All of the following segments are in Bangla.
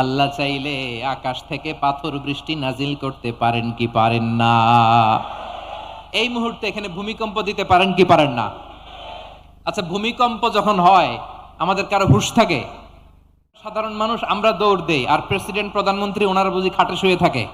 আল্লাহ চাইলে আকাশ থেকে পাথর বৃষ্টি নাজিল করতে পারেন কি পারেন না? এই মুহূর্তে এখানে ভূমিকম্প দিতে পারেন কি পারেন না? আচ্ছা ভূমিকম্প যখন হয় আমাদের কারও হুঁশ থাকে? সাধারণ মানুষ আমরা দৌড় দেই আর প্রেসিডেন্ট প্রধানমন্ত্রী ওনারা বুঝি খাটে শুয়ে থাকে।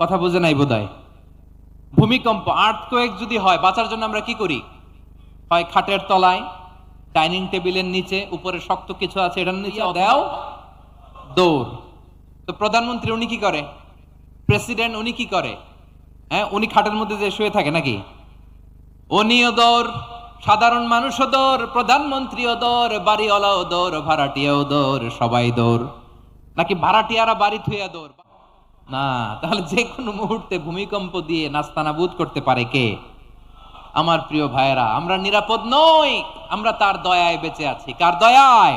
কথা বুঝে নাই বোধহয়? ভূমিকম্প আর্থকোয়েক যদি হয় বাঁচার জন্য আমরা কি করি? হয় খাটের তলায় ডাইনিং টেবিলের নিচে উপরে শক্ত কিছু আছে এটার নিচে দাও দৌড়। তো প্রধানমন্ত্রী উনি কি করে? প্রেসিডেন্ট উনি কি করে? হ্যাঁ উনি খাটের মধ্যে যে শুয়ে থাকে নাকি? উনিও দৌড়, সাধারণ মানুষও দৌড়, প্রধানমন্ত্রীও দৌড়, বাড়িওয়ালাও দৌড়, ভাড়াটিয়াও দৌড়, সবাই দৌড়। নাকি ভাড়াটিয়ারা বাড়ি থুইয়া দৌড়? না, তাহলে যে কোনো মুহূর্তে ভূমিকম্প দিয়ে নাস্তানাবুদ করতে পারে কে? আমার প্রিয় ভাইয়েরা, আমরা নিরাপদ নই, আমরা তার দয়ায় বেঁচে আছি। কার দয়ায়?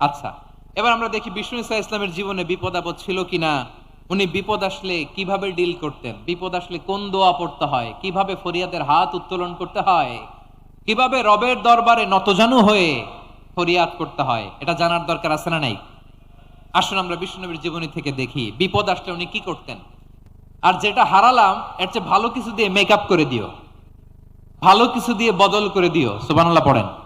আচ্ছা এবার আমরা দেখি বিষ্ণু ইসা ইসলামের জীবনে বিপদ আপদ ছিল কিনা। উনি বিপদ আসলে কীভাবে ডিল করতেন? বিপদ আসলে কোন দোয়া পড়তে হয়? কীভাবে ফরিয়াদের হাত উত্তোলন করতে হয়? কীভাবে রবের দরবারে নতজানু হয়ে ফরিয়াদ করতে হয়? এটা জানার দরকার আছে না নাই? আসুন আমরা বিষ্ণুনবীর জীবনী থেকে দেখি, বিপদ আসলে উনি কি করতেন? আর যেটা হারালাম, এর চেয়ে ভালো কিছু দিয়ে মেকআপ করে দিও। ভালো কিছু দিয়ে বদল করে দিও। সুবানাল্লাহ পড়েন।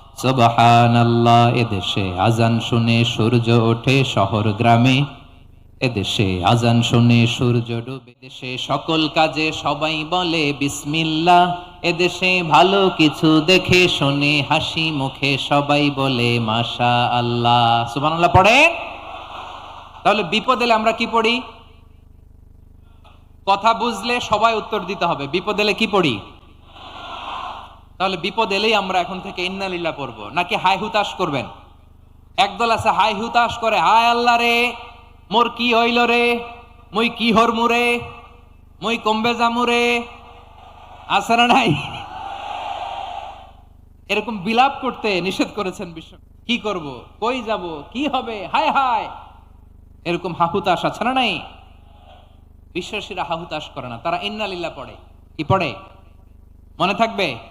সুবাহান আল্লাহ এদেশে আজান শুনে সূর্য ওঠে শহর গ্রামে। এদেশে আজান শুনে সূর্য ডুবে দেশে সকল কাজে সবাই বলে বিসমিল্লাহ। এদেশে ভালো কিছু দেখে শুনে হাসি মুখে সবাই বলে মাশা আল্লাহ সুবহানাল্লাহ, পড়েন। তাহলে বিপদ এলে আমরা কি পড়ি? কথা বুঝলে সবাই উত্তর দিতে হবে। বিপদ এলে কি পড়ি? তাহলে বিপদ এলেই আমরা এখন থেকে ইন্নালিল্লা পড়ব। নাকি হাই হুতাশ করবেন? একদল আছে হাই হুতাশ করে, হায় আল্লাহ রে, মোর কি হইল রে? মুই কি হরমু রে? মুই কমবে জামু রে? আছে না নাই? এরকম বিলাপ করতে নিষেধ করেছেন বিশ্ব কি করব? কই যাব? কি হবে? হায় হায়! এরকম হাহুতাশ আছে না নাই? বিশ্বাসীরা হাহুতাশ করে না। তারা ইন্নালিল্লা পড়ে। কি পড়ে? মনে থাকবে?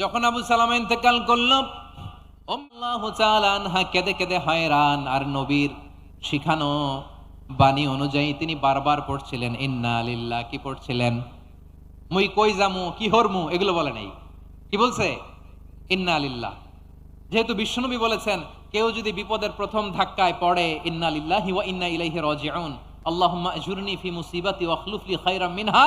যখন আবু সালামা ইন্তেকাল করল আনহা কেঁদে কেঁদে হয়রান আর নবীর শিখানো বাণী অনুযায়ী তিনি বারবার পড়ছিলেন, ইন্না লিল্লাহ কি পড়ছিলেন? মুই কই জামু কি হরমু? এগুলো বলে নাই। কি বলছে? ইন্না লিল্লাহ যেহেতু বিশ্বনবী বলেছেন, কেউ যদি বিপদের প্রথম ধাক্কায় পড়ে, ইন্না লিল্লাহি ওয়া ইন্না ইলাইহি রাজিউন আল্লাহুম্মা আজুরনি ফি মুসিবাতি ওয়াখলুফলি খায়রাম মিনহা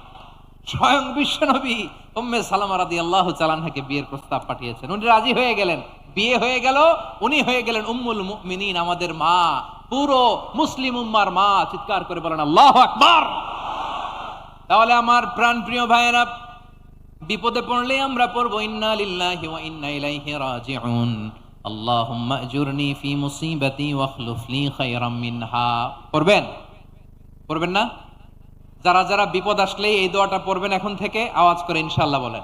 স্বয়ং বিশ্বনবী উম্মে সালামা রাদিয়াল্লাহু তাআলাকে বিয়ের প্রস্তাব পাঠিয়েছেন। উনি রাজি হয়ে গেলেন। বিয়ে হয়ে গেল, উনি হয়ে গেলেন উম্মুল মুমিনিন, আমাদের মা, পুরো মুসলিম উম্মার মা, চিৎকার করে বলেন, আল্লাহু আকবার! তাহলে আমার প্রাণ প্রিয় ভাইয়েরা, বিপদে পড়লে আমরা পড়ব, ইন্না লিল্লাহি ওয়া ইন্না ইলাইহি রাজিউন। আল্লাহুম্মা আজুরনি ফি মুসিবাতি ওয়াখলুফ লি খায়রাম মিনহা। পড়বেন? পড়বেন না? যারা যারা বিপদ আসলেই এই দোয়াটা পড়বেন এখন থেকে আওয়াজ করে ইনশাল্লাহ বলেন।